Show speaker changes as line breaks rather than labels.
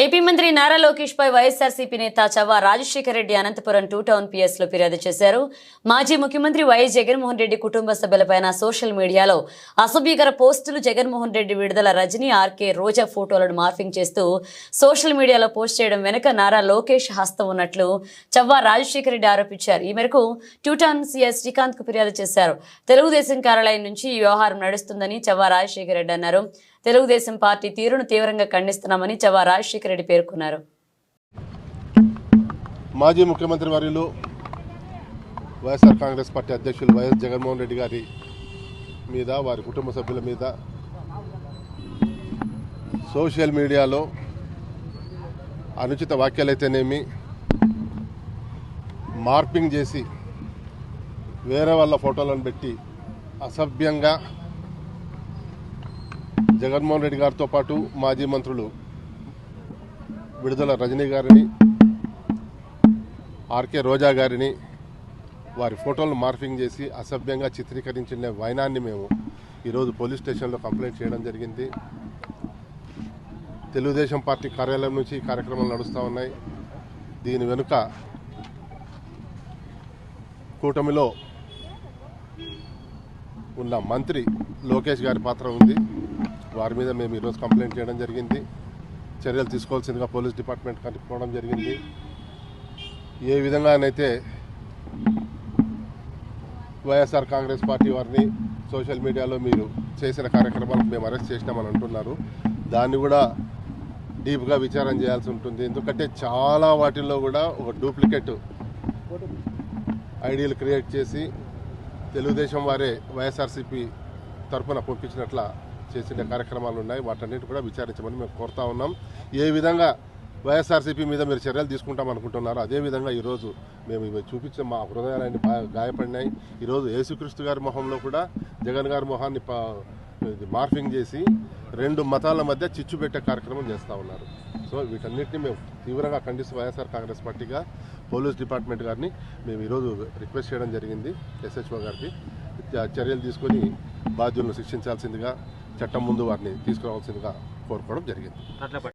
AP మంత్రి నారా లోకేష్ పై YSRCP నేత చవ్వా రాజశేఖర రెడ్డి అనంతపురం టూ టౌన్ పిఎస్లో ఫిర్యాదు చేశారు. మాజీ ముఖ్యమంత్రి వైఎస్ జగన్మోహన్ రెడ్డి కుటుంబ సభ్యులపైన సోషల్ మీడియాలో అసభ్యకర పోస్టులు జగన్మోహన్ రెడ్డి విడుదల రజనీ ఆర్కే రోజా ఫోటోలను మార్ఫింగ్ చేస్తూ సోషల్ మీడియాలో పోస్ట్ చేయడం వెనుక నారా లోకేష్ హస్తం ఉన్నట్లు చవ్వా రాజశేఖర రెడ్డి ఆరోపించారు. ఈ మేరకు టూ టౌన్ సిఎస్ శ్రీకాంత్కు ఫిర్యాదు చేశారు. తెలుగుదేశం కార్యాలయం నుంచి ఈ వ్యవహారం నడుస్తుందని చవ్వా రాజశేఖర రెడ్డి అన్నారు. తెలుగుదేశం పార్టీ తీరును తీవ్రంగా ఖండిస్తున్నామని చవా రాజశేఖర రెడ్డి పేర్కొన్నారు.
మాజీ ముఖ్యమంత్రి వర్యులు వైఎస్ఆర్ కాంగ్రెస్ పార్టీ అధ్యక్షులు వైఎస్ జగన్మోహన్ రెడ్డి గారి మీద వారి కుటుంబ సభ్యుల మీద సోషల్ మీడియాలో అనుచిత వ్యాఖ్యలైతేనేమి మార్పింగ్ చేసి వేరే వాళ్ళ ఫోటోలను పెట్టి అసభ్యంగా జగన్మోహన్ రెడ్డి గారితో పాటు మాజీ మంత్రులు విడుదల రజనీ గారిని ఆర్కే రోజా గారిని వారి ఫోటోలను మార్ఫింగ్ చేసి అసభ్యంగా చిత్రీకరించిన వైనాన్ని మేము ఈరోజు పోలీస్ స్టేషన్లో కంప్లైంట్ చేయడం జరిగింది. తెలుగుదేశం పార్టీ కార్యాలయం నుంచి ఈ కార్యక్రమాలు నడుస్తూ ఉన్నాయి. దీని వెనుక కూటమిలో ఉన్న మంత్రి లోకేష్ గారి పాత్ర ఉంది. వారి మీద మేము ఈరోజు కంప్లైంట్ చేయడం జరిగింది. చర్యలు తీసుకోవాల్సిందిగా పోలీస్ డిపార్ట్మెంట్ కనుక్కోవడం జరిగింది. ఏ విధంగానైతే వైఎస్ఆర్ కాంగ్రెస్ పార్టీ వారిని సోషల్ మీడియాలో మీరు చేసిన కార్యక్రమాలకు మేము అరెస్ట్ చేసినామని అంటున్నారు. దాన్ని కూడా డీప్గా విచారం చేయాల్సి ఉంటుంది. ఎందుకంటే చాలా వాటిల్లో కూడా ఒక డూప్లికేట్ ఐడియాలు క్రియేట్ చేసి తెలుగుదేశం వారే వైఎస్ఆర్సీపీ తరఫున పంపించినట్ల చేసిన కార్యక్రమాలు ఉన్నాయి. వాటన్నిటి కూడా విచారించమని మేము కోరుతా ఉన్నాం. ఏ విధంగా వైఎస్ఆర్సీపీ మీద మీరు చర్యలు తీసుకుంటాం అనుకుంటున్నారు అదేవిధంగా ఈరోజు మేము ఇవి చూపించిన మా హృదయాలన్నీ బాగా గాయపడినాయి. ఈరోజు యేసుక్రీస్తు గారి మొహంలో కూడా జగన్ గారి మొహాన్ని మార్ఫింగ్ చేసి రెండు మతాల మధ్య చిచ్చు పెట్టే కార్యక్రమం చేస్తూ ఉన్నారు. సో వీటన్నిటిని మేము తీవ్రంగా ఖండిస్తూ వైఎస్ఆర్ కాంగ్రెస్ పార్టీగా పోలీస్ డిపార్ట్మెంట్ గారిని మేము ఈరోజు రిక్వెస్ట్ చేయడం జరిగింది. ఎస్హెచ్ఓ గారికి చర్యలు తీసుకొని బాధ్యులను శిక్షించాల్సిందిగా చట్టం ముందు వారిని తీసుకురావాల్సిందిగా కోరుకోవడం జరిగింది.